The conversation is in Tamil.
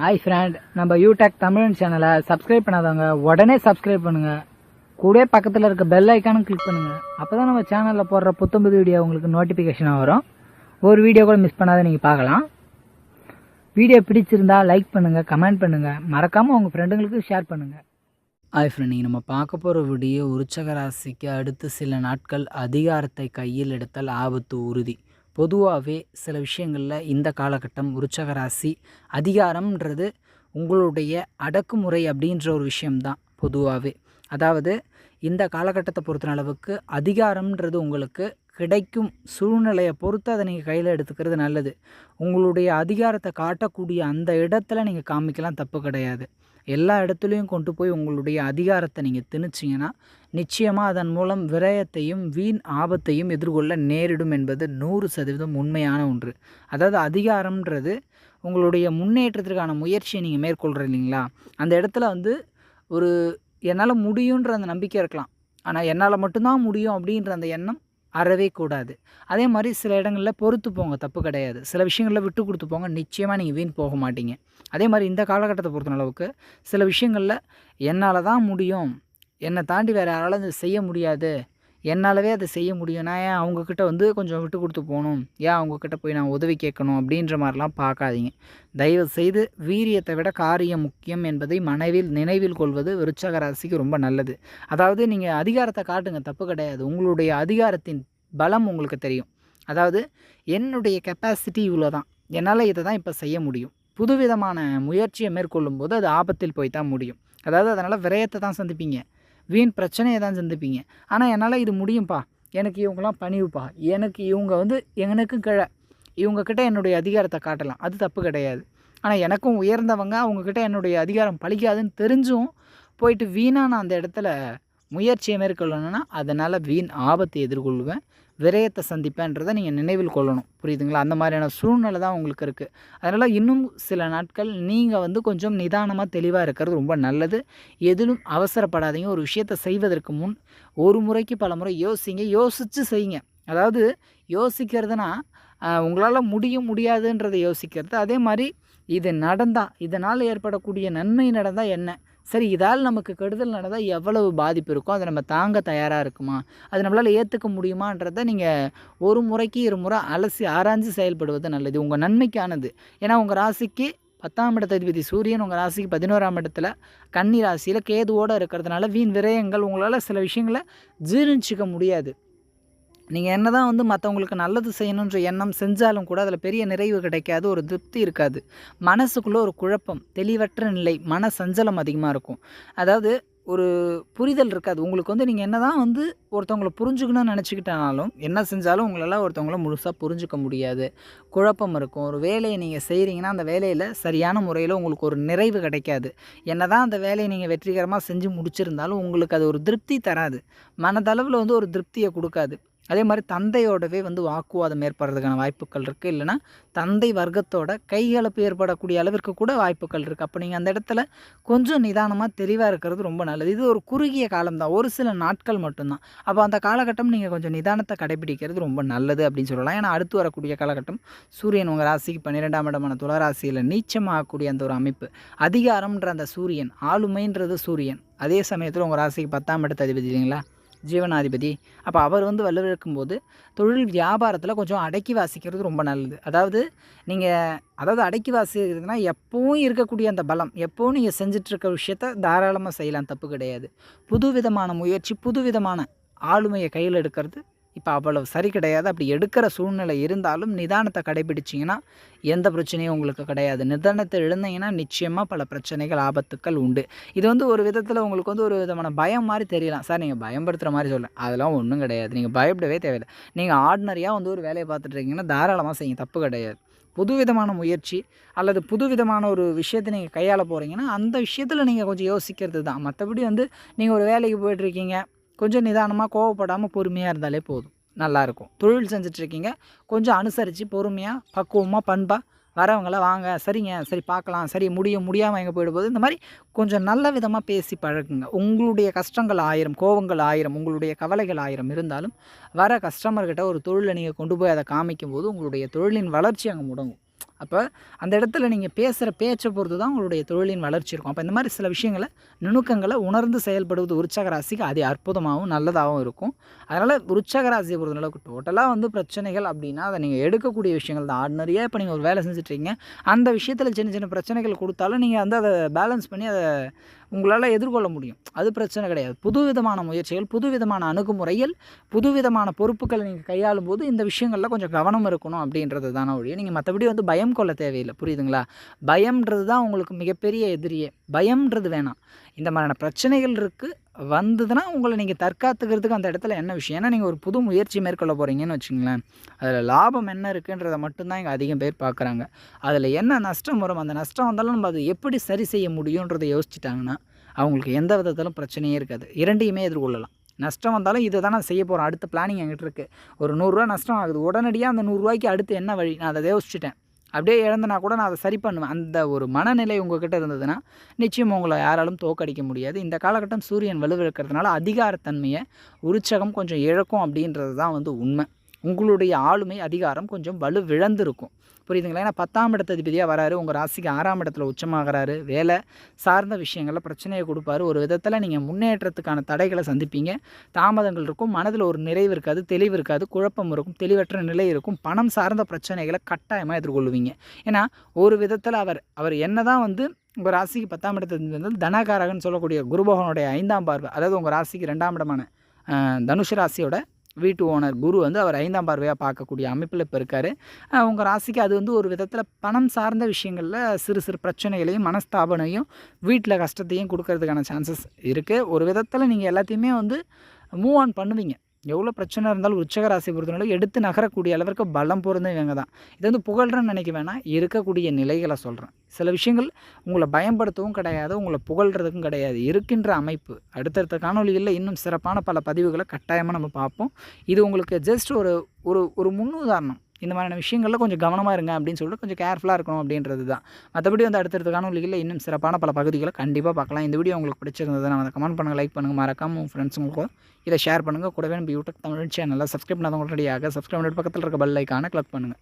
ஹாய் ஃப்ரெண்ட் நம்ம யூடெக் தமிழ் சேனலை சப்ஸ்கிரைப் பண்ணாதவங்க உடனே சப்ஸ்கிரைப் பண்ணுங்க. கூட பக்கத்தில் இருக்க பெல் ஐக்கானும் கிளிக் பண்ணுங்க. அப்பதான் நம்ம சேனலில் போடுற புத்தம்புது வீடியோ உங்களுக்கு நோட்டிஃபிகேஷனாக வரும். ஒரு வீடியோ கூட மிஸ் பண்ணாத நீங்கள் பார்க்கலாம். வீடியோ பிடிச்சிருந்தா லைக் பண்ணுங்கள் கமெண்ட் பண்ணுங்கள் மறக்காமல் உங்கள் ஃப்ரெண்டுங்களுக்கு ஷேர் பண்ணுங்கள் ஹாய் ஃப்ரெண்ட் நீங்கள் நம்ம பார்க்க போகிற வீடியோ உருச்சக ராசிக்கு அடுத்து சில நாட்கள் அதிகாரத்தை கையில் எடுத்தால் ஆபத்து உறுதி. பொதுவாகவே சில விஷயங்களில் இந்த காலகட்டம் உருச்சக ராசி அதிகாரம்ன்றது உங்களுடைய அடக்குமுறை அப்படின்ற ஒரு விஷயம்தான் பொதுவாகவே. அதாவது இந்த காலகட்டத்தை பொறுத்த அளவுக்கு அதிகாரம்ன்றது உங்களுக்கு கிடைக்கும் சூழ்நிலையை பொறுத்து அதை நீங்கள் கையில் எடுத்துக்கிறது நல்லது. உங்களுடைய அதிகாரத்தை காட்டக்கூடிய அந்த இடத்துல நீங்கள் காமிக்கலாம் தப்பு கிடையாது. எல்லா இடத்துலையும் கொண்டு போய் உங்களுடைய அதிகாரத்தை நீங்கள் திணிச்சிங்கன்னா நிச்சயமாக அதன் மூலம் விரயத்தையும் வீண் ஆபத்தையும் எதிர்கொள்ள நேரிடும் என்பது நூறு சதவீதம் உண்மையான ஒன்று. அதாவது அதிகாரம்ன்றது உங்களுடைய முன்னேற்றத்திற்கான முயற்சியை நீங்கள் மேற்கொள்கிற இல்லைங்களா? அந்த இடத்துல வந்து ஒரு என்னால் முடியுன்ற அந்த நம்பிக்கை இருக்கலாம். ஆனால் என்னால் மட்டும்தான் முடியும் அப்படின்ற அந்த எண்ணம் அறவே கூடாது. அதே மாதிரி சில இடங்களில் பொறுத்து போங்க தப்பு கிடையாது. சில விஷயங்களில் விட்டு கொடுத்து போங்க நிச்சயமாக நீங்கள் வீண் போக மாட்டீங்க. அதே மாதிரி இந்த காலகட்டத்தை பொறுத்த அளவுக்கு சில விஷயங்களில் என்னால் தான் முடியும். என்னை தாண்டி வேறு யாராலும் செய்ய முடியாது. என்னாலவே அதை செய்ய முடியும். நான் ஏன் அவங்கக்கிட்ட வந்து கொஞ்சம் விட்டு கொடுத்து போகணும்? ஏன் அவங்கக்கிட்ட போய் நான் உதவி கேட்கணும்? அப்படின்ற மாதிரிலாம் பார்க்காதீங்க. தயவு செய்து வீரியத்தை விட காரியம் முக்கியம் என்பதை மனைவில் நினைவில் கொள்வது விருச்சக ராசிக்கு ரொம்ப நல்லது. அதாவது நீங்கள் அதிகாரத்தை காட்டுங்க. தப்பு கிடையாது. உங்களுடைய அதிகாரத்தின் பலம் உங்களுக்கு தெரியும். அதாவது என்னுடைய கெப்பாசிட்டி இவ்வளோ தான் என்னால் இதை தான் இப்போ செய்ய முடியும். புதுவிதமான முயற்சியை மேற்கொள்ளும் போது அது ஆபத்தில் போய் தான் முடியும். அதாவது அதனால் விரயத்தை தான் சந்திப்பீங்க. வீண் பிரச்சனையை தான் சந்திப்பீங்க. ஆனால் என்னால் இது முடியும்ப்பா எனக்கு இவங்கெல்லாம் பணிவுப்பா. எனக்கு இவங்க வந்து எனக்கும் கீழே. இவங்கக்கிட்ட என்னுடைய அதிகாரத்தை காட்டலாம். அது தப்பு கிடையாது. ஆனால் எனக்கும் உயர்ந்தவங்க அவங்கக்கிட்ட என்னுடைய அதிகாரம் பழிக்காதுன்னு தெரிஞ்சும் போயிட்டு வீணாக நான் அந்த இடத்துல முயற்சியை மேற்கொள்ளணும்னா அதனால் வீண் ஆபத்தை எதிர்கொள்வேன். விரயத்தை சந்திப்பேன்றதை நீங்கள் நினைவில் கொள்ளணும். புரியுதுங்களா? அந்த மாதிரியான சூழ்நிலை தான் உங்களுக்கு இருக்குது அதனால் இன்னும் சில நாட்கள் நீங்கள் வந்து கொஞ்சம் நிதானமாக தெளிவாக இருக்கிறது ரொம்ப நல்லது. எதிலும் அவசரப்படாதீங்க. ஒரு விஷயத்தை செய்வதற்கு முன் ஒரு முறைக்கு பல முறை யோசிங்க. யோசித்து செய்யுங்க அதாவது யோசிக்கிறதுனா உங்களால் முடியும் முடியாதுன்றதை யோசிக்கிறது. அதே மாதிரி இது நடந்தால் இதனால் ஏற்படக்கூடிய நன்மை நடந்தால் என்ன? சரி இதால் நமக்கு கெடுதல் நடந்தால் எவ்வளவு பாதிப்பு இருக்கோ அதை நம்ம தாங்க தயாராக இருக்குமா? அது நம்மளால் ஏற்றுக்க முடியுமான்றதை நீங்கள் ஒரு முறைக்கு இரு முறை அலசி ஆராய்ஞ்சு செயல்படுவது நல்லது. உங்கள் நன்மைக்கானது. ஏன்னா உங்கள் ராசிக்கு பத்தாம் இடத்த அதிபதி சூரியன் உங்கள் ராசிக்கு பதினோராம் இடத்துல கன்னி ராசியில் கேதுவோடு இருக்கிறதுனால வீண் விரயங்கள் உங்களால் சில விஷயங்களை ஜீர்ணிச்சிக்க முடியாது. நீங்கள் என்ன தான் வந்து மற்றவங்களுக்கு நல்லது செய்யணுன்ற எண்ணம் செஞ்சாலும் கூட அதில் பெரிய நிறைவு கிடைக்காது ஒரு திருப்தி இருக்காது. மனசுக்குள்ளே ஒரு குழப்பம் தெளிவற்ற நிலை மன சஞ்சலம் அதிகமாக இருக்கும். அதாவது ஒரு புரிதல் இருக்காது. உங்களுக்கு வந்து நீங்கள் என்ன தான் வந்து ஒருத்தவங்களை புரிஞ்சுக்கணும்னு நினச்சிக்கிட்டாலும் என்ன செஞ்சாலும் உங்களால் ஒருத்தவங்கள முழுசாக புரிஞ்சுக்க முடியாது. குழப்பம் இருக்கும். ஒரு வேலையை நீங்கள் செய்கிறீங்கன்னா அந்த வேலையில் சரியான முறையில் உங்களுக்கு ஒரு நிறைவு கிடைக்காது. என்ன தான் அந்த வேலையை நீங்கள் வெற்றிகரமாக செஞ்சு முடிச்சிருந்தாலும் உங்களுக்கு அது ஒரு திருப்தி தராது. மனதளவில் வந்து ஒரு திருப்தியை கொடுக்காது. அதே மாதிரி தந்தையோடவே வந்து வாக்குவாதம் ஏற்படுறதுக்கான வாய்ப்புகள் இருக்குது இல்லைனா தந்தை வர்க்கத்தோட கைகலப்பு ஏற்படக்கூடிய அளவிற்கு கூட வாய்ப்புகள் இருக்குது அப்போ நீங்கள் அந்த இடத்துல கொஞ்சம் நிதானமாக தெளிவாக இருக்கிறது ரொம்ப நல்லது. இது ஒரு குறுகிய காலம்தான். ஒரு சில நாட்கள் மட்டும்தான். அப்போ அந்த காலகட்டம் நீங்கள் கொஞ்சம் நிதானத்தை கடைபிடிக்கிறது ரொம்ப நல்லது அப்படின்னு சொல்லலாம். ஏன்னா அடுத்து வரக்கூடிய காலகட்டம் சூரியன் உங்கள் ராசிக்கு பன்னிரெண்டாம் இடமான துளராசியில் நீச்சமாகக்கூடிய அந்த ஒரு அமைப்பு. அதிகாரம்ன்ற அந்த சூரியன் ஆளுமைன்றது சூரியன். அதே சமயத்தில் உங்கள் ராசிக்கு பத்தாம் இடத்து அதிபதி இல்லைங்களா? ஜீவனாதிபதி. அப்போ அவர் வந்து வலுவிழக்கும் இருக்கும்போது தொழில் வியாபாரத்தில் கொஞ்சம் அடக்கி வாசிக்கிறது ரொம்ப நல்லது. அதாவது நீங்கள் அதாவது அடக்கி வாசிக்கிறதுனா எப்பவும் இருக்கக்கூடிய அந்த பலம் எப்பவும் நீங்கள் செஞ்சிட்ருக்க விஷயத்த தாராளமாக செய்யலாம் தப்பு கிடையாது. புதுவிதமான முயற்சி புதுவிதமான ஆளுமையை கையில் எடுக்கிறது இப்போ அவ்வளவு சரி கிடையாது. அப்படி எடுக்கிற சூழ்நிலை இருந்தாலும் நிதானத்தை கடைபிடிச்சிங்கன்னா எந்த பிரச்சனையும் உங்களுக்கு கிடையாது. நிதானத்தை எழுந்தீங்கன்னா நிச்சயமாக பல பிரச்சனைகள் ஆபத்துக்கள் உண்டு. இது வந்து ஒரு விதத்தில் உங்களுக்கு வந்து ஒரு விதமான பயம் மாதிரி தெரியலாம். சார் நீங்கள் பயன்படுத்துகிற மாதிரி சொல்ல அதெல்லாம் ஒன்றும் கிடையாது. நீங்கள் பயப்படவே தேவையில்லை. நீங்கள் ஆர்டினரியாக வந்து ஒரு வேலையை பார்த்துட்டு இருக்கீங்கன்னா தாராளமாக செய்யுங்க. தப்பு கிடையாது. புதுவிதமான முயற்சி அல்லது புதுவிதமான ஒரு விஷயத்தை நீங்கள் கையாள போகிறீங்கன்னா அந்த விஷயத்தில் நீங்கள் கொஞ்சம் யோசிக்கிறது தான். மற்றபடி வந்து நீங்கள் ஒரு வேலைக்கு போயிட்டுருக்கீங்க கொஞ்சம் நிதானமாக கோவப்படாமல் பொறுமையாக இருந்தாலே போதும். நல்லாயிருக்கும் தொழில் செஞ்சிட்ருக்கீங்க. கொஞ்சம் அனுசரித்து பொறுமையாக பக்குவமாக பண்பாக வரவங்கள வாங்க. சரிங்க சரி பார்க்கலாம் சரி முடியும் முடியாமல் எங்கே போயிடும்போது இந்த மாதிரி கொஞ்சம் நல்ல விதமாக பேசி பழகுங்க. உங்களுடைய கஷ்டங்கள் ஆயிரம் கோவங்கள் ஆயிரம் உங்களுடைய கவலைகள் ஆயிரம் இருந்தாலும் வர கஸ்டமர்கிட்ட ஒரு தொழிலை நீங்கள் கொண்டு போய் அதை காமிக்கும் போது உங்களுடைய தொழிலின் வளர்ச்சி அங்கே முடங்கும். அப்போ அந்த இடத்துல நீங்கள் பேசுகிற பேச்சை பொறுத்து தான் உங்களுடைய தொழிலின் வளர்ச்சி இருக்கும். அப்போ இந்த மாதிரி சில விஷயங்களை நுணுக்கங்களை உணர்ந்து செயல்படுவது உற்சாக ராசிக்கு அது அற்புதமாகவும் நல்லதாகவும் இருக்கும். அதனால் உற்சாக ராசியை பொறுத்தளவுக்கு டோட்டலாக வந்து பிரச்சனைகள் அப்படின்னா அதை நீங்கள் எடுக்கக்கூடிய விஷயங்கள் தான். ஆர்டினரியாக இப்போ நீங்கள் ஒரு வேலை செஞ்சுட்ருக்கீங்க அந்த விஷயத்தில் சின்ன சின்ன பிரச்சனைகள் கொடுத்தாலும் நீங்கள் வந்து அதை பேலன்ஸ் பண்ணி அதை உங்களால் எதிர்கொள்ள முடியும். அது பிரச்சனை கிடையாது. புது விதமான முயற்சிகள் புது விதமான அணுகுமுறைகள் புது விதமான பொறுப்புகளை நீங்கள் கையாளும் போது இந்த விஷயங்களில் கொஞ்சம் கவனம் இருக்கணும் அப்படின்றது தானே ஒழிய. நீங்கள் மற்றபடி வந்து பயம் கொள்ள தேவையில்லை. புரியுதுங்களா? பயம்ன்றது தான் உங்களுக்கு மிகப்பெரிய எதிரியே. பயம்ன்றது வேணாம். இந்த மாதிரியான பிரச்சனைகள் இருக்குது வந்ததுன்னா உங்களை நீங்கள் தற்காத்துக்கிறதுக்கு அந்த இடத்துல என்ன விஷயம்? ஏன்னா நீங்கள் ஒரு புது முயற்சி மேற்கொள்ள போகிறீங்கன்னு வச்சுங்களேன் அதில் லாபம் என்ன இருக்குன்றதை மட்டும்தான் இங்கே அதிகம் பேர் பார்க்குறாங்க அதில் என்ன நஷ்டம் வரும்? அந்த நஷ்டம் வந்தாலும் நம்ம அதை எப்படி சரி செய்ய முடியுன்றதை யோசிச்சிட்டாங்கன்னா அவங்களுக்கு எந்த விதத்திலும் பிரச்சனையே இருக்காது. இரண்டையுமே எதிர்கொள்ளலாம். நஷ்டம் வந்தாலும் இதை தான் நான் செய்ய போகிறேன் அடுத்த பிளானிங் என்கிட்ட இருக்குது ஒரு நூறுரூவா நஷ்டம் ஆகுது. உடனடியாக அந்த நூறுரூவாய்க்கு அடுத்து என்ன வழி? நான் அதை யோசிச்சிட்டேன். அப்படியே இழந்தனா கூட நான் அதை சரி பண்ணுவேன். அந்த ஒரு மனநிலை உங்ககிட்ட இருந்ததுன்னா நிச்சயம் உங்களை யாராலும் தோக்கடிக்க முடியாது. இந்த காலகட்டம் சூரியன் வலுவிழக்கிறதுனால அதிகாரத்தன்மையை உற்சகம் கொஞ்சம் இழக்கும் அப்படின்றது தான் வந்து உண்மை. உங்களுடைய ஆளுமை அதிகாரம் கொஞ்சம் வலுவிழந்திருக்கும். புரியுதுங்களா? ஏன்னா பத்தாம் இடத்ததிபதியாக வராரு. உங்கள் ராசிக்கு ஆறாம் இடத்துல உச்சமாகறாரு. வேலை சார்ந்த விஷயங்களில் பிரச்சனையை கொடுப்பாரு. ஒரு விதத்தில் நீங்கள் முன்னேற்றத்துக்கான தடைகளை சந்திப்பீங்க. தாமதங்கள் இருக்கும். மனதில் ஒரு நிறைவு இருக்காது. தெளிவு இருக்காது. குழப்பம் இருக்கும். தெளிவற்ற நிலை இருக்கும். பணம் சார்ந்த பிரச்சனைகளை கட்டாயமாக எதிர்கொள்ளுவீங்க. ஏன்னா ஒரு விதத்தில் அவர் அவர் என்ன தான் வந்து உங்கள் ராசிக்கு பத்தாம் இடத்துல வந்து தனகாரகன் சொல்லக்கூடிய குருபகனுடைய ஐந்தாம் பார்வை அதாவது உங்கள் ராசிக்கு ரெண்டாம் இடமான தனுஷ் ராசியோட வீட்டு ஓனர் குரு வந்து அவர் ஐந்தாம் பார்வையாக பார்க்கக்கூடிய அமைப்பில் இப்போ இருக்கார். உங்கள் ராசிக்கு அது வந்து ஒரு விதத்தில் பணம் சார்ந்த விஷயங்களில் சிறு சிறு பிரச்சனைகளையும் மனஸ்தாபனையும் வீட்டில் கஷ்டத்தையும் கொடுக்கறதுக்கான சான்சஸ் இருக்குது ஒரு விதத்தில் நீங்கள் எல்லாத்தையுமே வந்து மூவ் ஆன் பண்ணுவீங்க. எவ்வளோ பிரச்சனை இருந்தாலும் உச்சக ராசி பொறுத்தவரை எடுத்து நகரக்கூடிய அளவிற்கு பலம் பொருந்தவங்க தான். இது வந்து புகழ்றேன்னு நினைக்க வேணாம். இருக்கக்கூடிய நிலைகளை சொல்கிறேன் சில விஷயங்கள் உங்களை பயன்படுத்தவும் கிடையாது உங்களை புகழ்கிறதுக்கும் கிடையாது. இருக்கின்ற அமைப்பு அடுத்தடுத்த காணொலிகளில் இன்னும் சிறப்பான பல பதிவுகளை கட்டாயமாக நம்ம பார்ப்போம். இது உங்களுக்கு ஜஸ்ட் ஒரு ஒரு ஒரு முன்னுதாரணம். இந்த மாதிரியான விஷயங்களில் கொஞ்சம் கவனமாக இருங்க அப்படின்னு சொல்லிட்டு கொஞ்சம் கேர்ஃபுல்லாக இருக்கணும் அப்படின்றது தான் மற்றபடி வந்து அடுத்தடுத்த காணொலிகளில் இன்னும் சிறப்பான பல பகுதிகளை கண்டிப்பாக பார்க்கலாம். இந்த வீடியோ உங்களுக்கு பிடிச்சிருந்ததுன்னா அதை கமெண்ட் பண்ணுங்கள் லைக் பண்ணுங்கள் மறக்காம உங்கள் ஃப்ரெண்ட்ஸுங்களுக்கும் இதை ஷேர் பண்ணுங்கள் கூடவே நம்ம யூடியூப் தமிழ் சேனலில் சப்ஸ்கிரைப் பண்ணாதவங்க ரெடியாக சப்ஸ்கிரைப் பண்ணிட்டு பக்கத்தில் இருக்க பெல் ஐக்கானை கிளிக் பண்ணுங்கள்